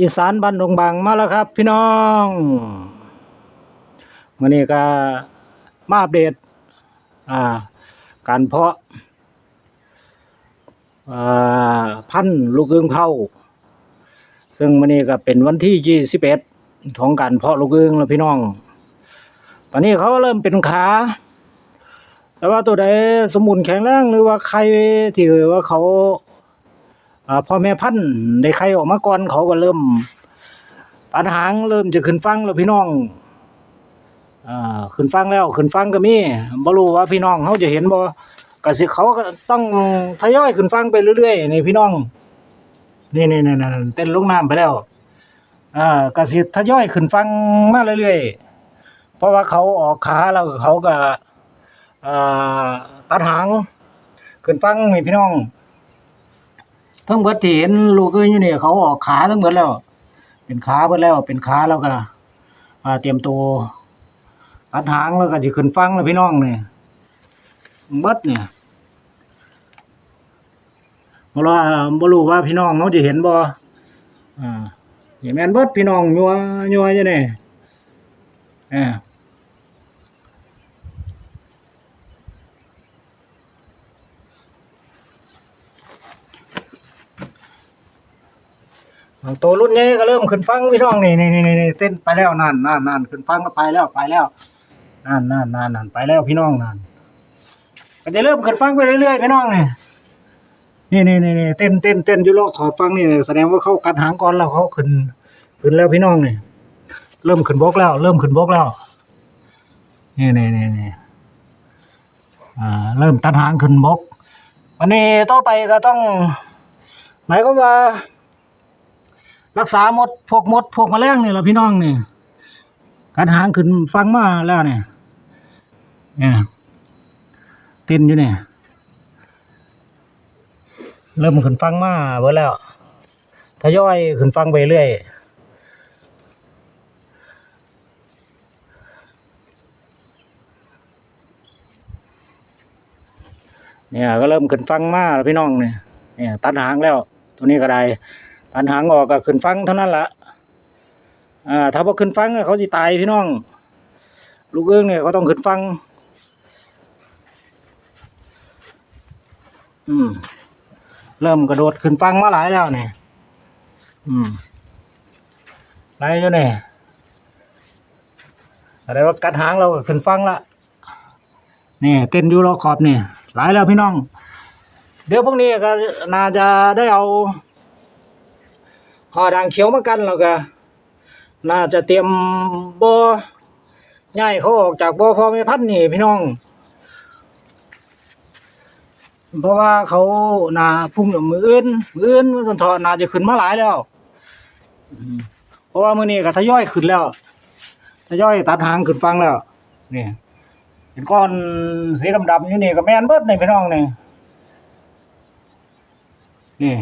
อีสานบ้านดงบางมาแล้วครับ พี่น้องวันนี้ก็มาอัปเดตอ่าการเพาะพันธุ์ลูกอึ่งเข้า ซึ่งวันนี้ก็เป็นวันที่ยี่สิบเอ็ดของการเพาะลูกอึ่งแล้วพี่น้อง ตอนนี้เขาเริ่มเป็นขาแต่ว่าตัวใดสมบูรณ์แข็งแรงหรือว่าใครที่ว่าเขา พ่อแม่พันธุ์ได้ไข่ออกมาก่อนเขาก็เริ่มตัดหางเริ่มจะขึ้นฟังแล้วพี่น้องอ่าขึ้นฟังแล้วขึ้นฟังก็มีบ่รู้ว่าพี่น้องเขาจะเห็นบ่กสิเขาก็ต้องทยอยขึ้นฟังไปเรื่อยๆนี่พี่น้อง นี่นี่นี่เต้นลงน้ำไปแล้วอ่ากสิทยอยขึ้นฟังมาเรื่อยๆเพราะว่าเขาออกขาแล้วเขาก็อ่าตัดหางขึ้นฟังนี่พี่น้อง ทั้งเบิดที่เห็นลูกเอ้ยอยู่นี่เขาออกขาทั้งเบิดแล้ว เป็นขาเบิดแล้ว เป็นขาแล้วก็เตรียมตัวอัดหางแล้วก็สิขึ้นฟังแล้วพี่น้องเนี่เบิดเนี่ยบ่รู้ว่าบ่รู้ว่าพี่น้องเขาจะเห็นบ่อ่านี่แม่นเบิดพี่น้องยัวยัวอยู่นี่อ่า ตัวรุ่นใหญ่ก็เริ่มขึ้นฟังพี่น้องนี่นี่นี่นี่เต้นไปแล้วนั่นนั่นนั่นขึ้นฟังก็ไปแล้วไปแล้วนั่นนั่นนั่นนั่นไปแล้วพี่น้องนั่นก็จะเริ่มขึ้นฟังไปเรื่อยๆพี่น้องนี่นี่นี่นี่เต้นเต้นเต้นอยู่รอบขอบฟังนี่แสดงว่าเขากัดหางก่อนแล้วเขาขึ้นขึ้นแล้วพี่น้องนี่เริ่มขึ้นบกแล้ว เริ่มขึ้นบกแล้วนี่นี่นี่นี่อ่าเริ่มตัดหางขึ้นบกวันนี้ต่อไปก็ต้อง หมายก็มว่า รักษาหมดพวกมดพวกแมลงนี่แหละพี่น้องนี่การหางขึ้นฟังมาแล้วเนี่ยเนี่ยเต้นอยู่เนี่ย เริ่มขึ้นฟังมาเบิดแล้วทยอยขึ้นฟังไปเรื่อยเนี่ยก็เริ่มขึ้นฟังมาแล้วพี่น้องเนี่ยเนี่ยตัดหางแล้ว ตัวนี้ก็ได้ ตันหางออกก็ขึ้นฟังเท่านั้นละอ่าถ้าพอขึ้นฟังเขาจะตายพี่น้อง ลูกเอื้องเนี่ยเขาต้องขึ้นฟัง อืม เริ่มกระโดดขึ้นฟังมาหลายแล้วเนี่ยอืมหลายอยู่เนี่ยอะไรว่ากัดหางเราก็ขึ้นฟังละนี่เต้นอยู่รอขอบเนี่ยหลายแล้วพี่น้อง เดี๋ยวพวกนี้ก็น่าจะได้เอา ห่อด่างเขียวมากันแล้วก็ น่าจะเตรียมบ่อย้ายเขาออกจากบ่อพ่อแม่พันธุ์นี่พี่น้อง เพราะว่าเขานาพุ่งมืออื่นมืออื่นสันทอน่าจะขึ้นมาหลายแล้วเพราะว่ามือนี้ก็ทยอยขึ้นแล้วทยอยตัดหางขึ้นฟังแล้วนี่เห็นก้อนสีดำๆอยู่นี่ก็แม่นเบิดนี่พี่น้องนี่นี่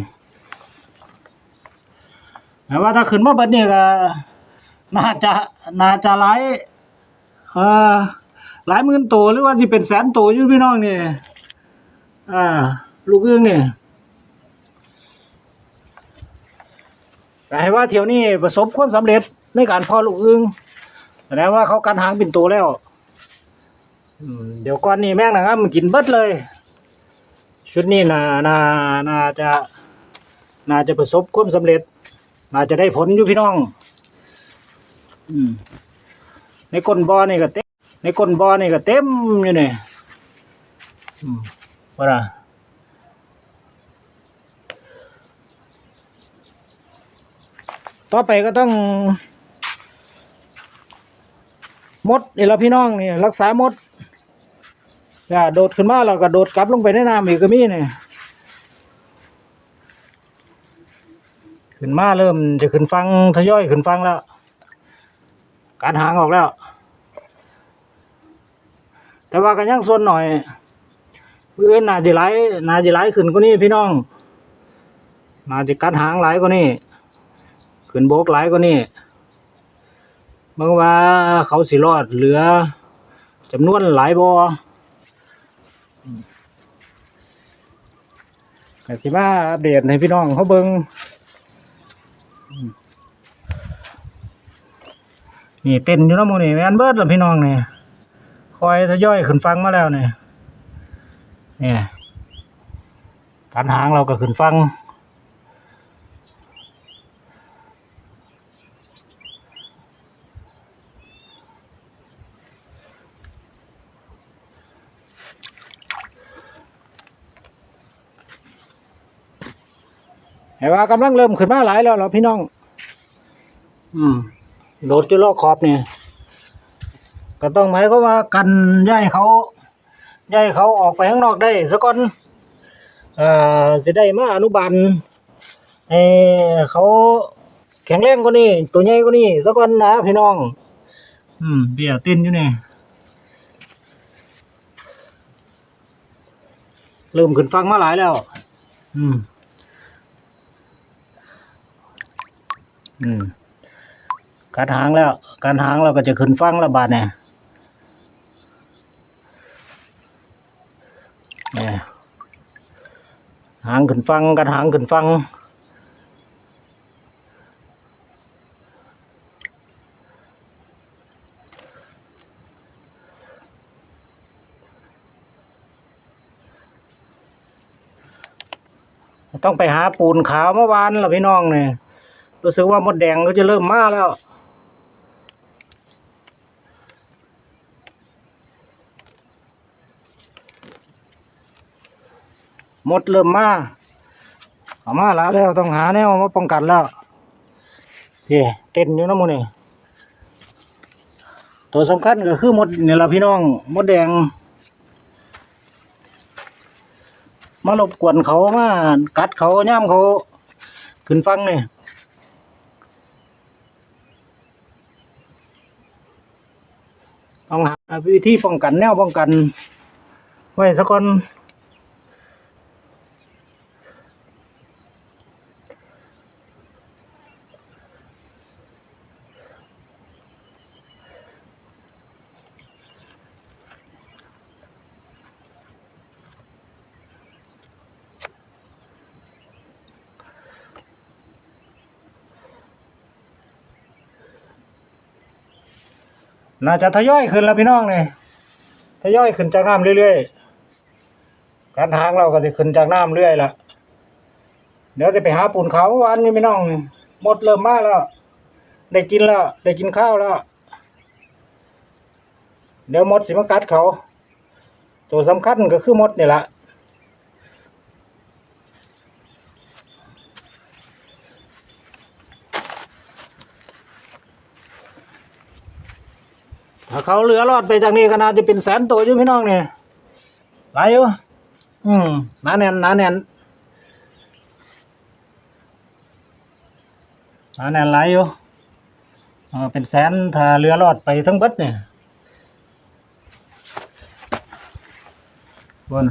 แต่ว่าถ้าขึ้นมาบิดนี่ก็น่าจะน่าจะหลายเออหลายหมื่นตัวหรือว่าสิเป็นแสนตัวอยู่พี่น้องนี่อ่า ลูกอึ้งนี่แต่ให้ว่าเที่ยวนี้ประสบความสำเร็จในการพาะลูกอึ้งแสดงว่าเขากันหางเป็นตัวแล้วเดี๋ยวก่อนนี้แม่งนะครับมันกินเบิดเลย ชุดนี้น่าน่าน่าจะน่าจะประสบความสำเร็จ น่าจะได้ผลอยู่พี่น้อง อืม ในก้นบ่อนี่ก็เต็ม ในก้นบ่อนี่ก็เต็มอยู่นี่อืมว่าล่ะต่อไปก็ต้อง มดนี่ละพี่น้องนี่ รักษามดอย่าโดดขึ้นมาแล้วก็โดดกลับลงไปในน้ำอีกก็มีนี่ ขึ้นมาเริ่มจะขึ้นฟังทยอยขึ้นฟังแล้ว การหางออกแล้ว แต่ว่ากันยังส่วนหน่อยเพื่อนนาจะไหลนาจะไหลขึ้นกว่านี้พี่น้องนาจะกัดหางไหลกว่านี้ขึ้นโบกไหลกว่านี้เมื่อว่าเขาสิรอดเหลือจำนวนหลายบอกสิมาอัปเดตให้พี่น้องเขาเบิง นี่เต้นอยู่แล้วมูนี่แมนเบิร์ดล่ะพี่น้องเนี่ยคอยทยอยขึ้นฟังมาแล้วเนี่ยเนี่ยการหางเราก็ขึ้นฟัง เห็นว่ากำลังเริ่มขึ้นมาหลายแล้วเหรอพี่น้อง อืมโดดจุลอกขอบเนี่ยก็ต้องหมายก็มว่ากันย่ายเขาย่ายเขาออกไปข้างนอกได้สักก่อนเอ่อจะได้มาอนุบาลให้เขาแข็งแรงกว่านี้ตัวใหญ่กว่านี้สักก่อนนะพี่น้อง อืมเบี้ยตินอยู่นี่เริ่มขึ้นฟังมาหลายแล้ว อืม อืมการหางแล้ว การหางเราก็จะขึ้นฟังแล้วบาดเนี่ยหางขึ้นฟังการหางขึ้นฟังต้องไปหาปูนขาวเมื่อวานล่ะพี่น้องเนี่ย รู้สึกว่ามดแดงก็จะเริ่มมาแล้ว มดเริ่มมาเอามาแล้วแล้วต้องหาแนวมาป้องกันแล้วพี่เต้นอยู่นะมูนี่ตัวสำคัญก็คือมดเนี่แหละพี่น้อง มดแดง มารบกวนเขามากัดเขาย่ามเขา ขึ้นฟังนี่ ต้องหาวิธีป้องกันแนวป้องกัน ไว้สักก่อน น่าจะทยอยขึ้นแล้วพี่น้องเนี่ยทยอยขึ้นจากน้ำเรื่อยๆการทางเราก็จะขึ้นจากน้ำเรื่อยละเดี๋ยวจะไปหาปูนเขาวันนี้พี่น้องหมดเริ่มมากแล้ว ได้กินแล้วได้กินข้าวแล้ว เดี๋ยวมดสิมากัดเขา ตัวสำคัญก็คือมดนี่แหละ ถ้าเขาเหลือรอดไปจากนี้ก็น่าจะเป็นแสนตัวอยู่พี่น้องเนี่ยหลายอยู่อืมหนาแน่นหนาแน่นหนาแน่นหลายอยู่เออเป็นแสนถ้าเรือรอดไปทั้งเบิดเนี่ยบน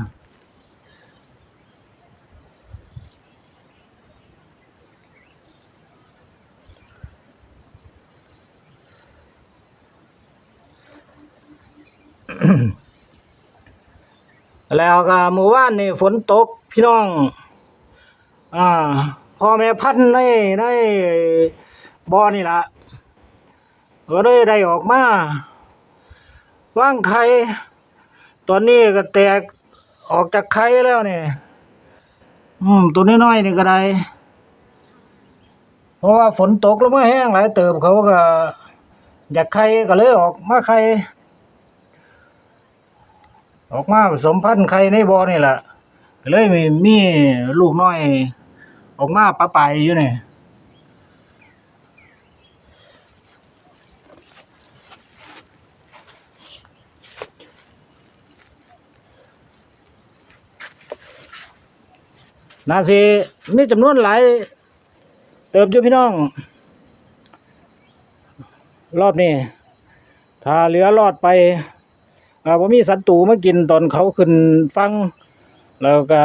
แล้วก็เมื่อวานนี่ฝนตกพี่น้อง อ่าพ่อแม่พันธุ์ในในบ่อนี่ละก็ได้ได้ออกมาว่างไข่ตอนนี้ก็แตกออกจากไข่แล้วเนี่ยอืมตัวน้อยๆนี่ก็ได้ เพราะว่าฝนตกแล้วมาแห้งหลายเติบเขาก็อยากไข่ก็เลยออกมาไข่ ออกมาผสมพันธุ์ไข่ในบ่อนี่แหละเลยมีมีลูกน้อย ออกมาปะไปายอยู่นี่น่าสิมีจำนวนหลายเติบอยู่พี่น้อง รอบนี้ ถ้าเหลือรอดไป อ่าผมมีสัตว์ตูมากินตอนเขาขึ้นฟัง แล้วก็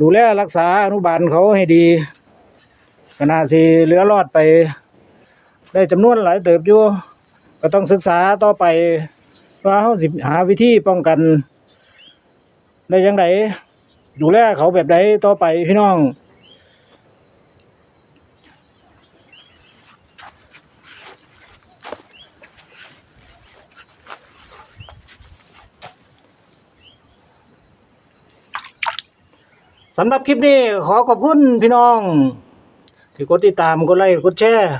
ดูแลรักษาอนุบาลเขาให้ดีก็น่าสิเหลือรอดไป ได้จำนวนหลายเติบอยู่ก็ต้องศึกษาต่อไปว่าเขาสิหาวิธีป้องกัน ได้ยังไงดูแลเขาแบบใดต่อไปพี่น้อง สำหรับคลิปนี้ขอขอบคุณพี่น้อง ที่กดติดตามกดไลค์กดแชร์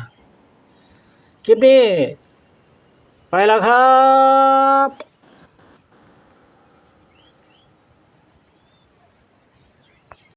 คลิปนี้ ไปแล้วครับ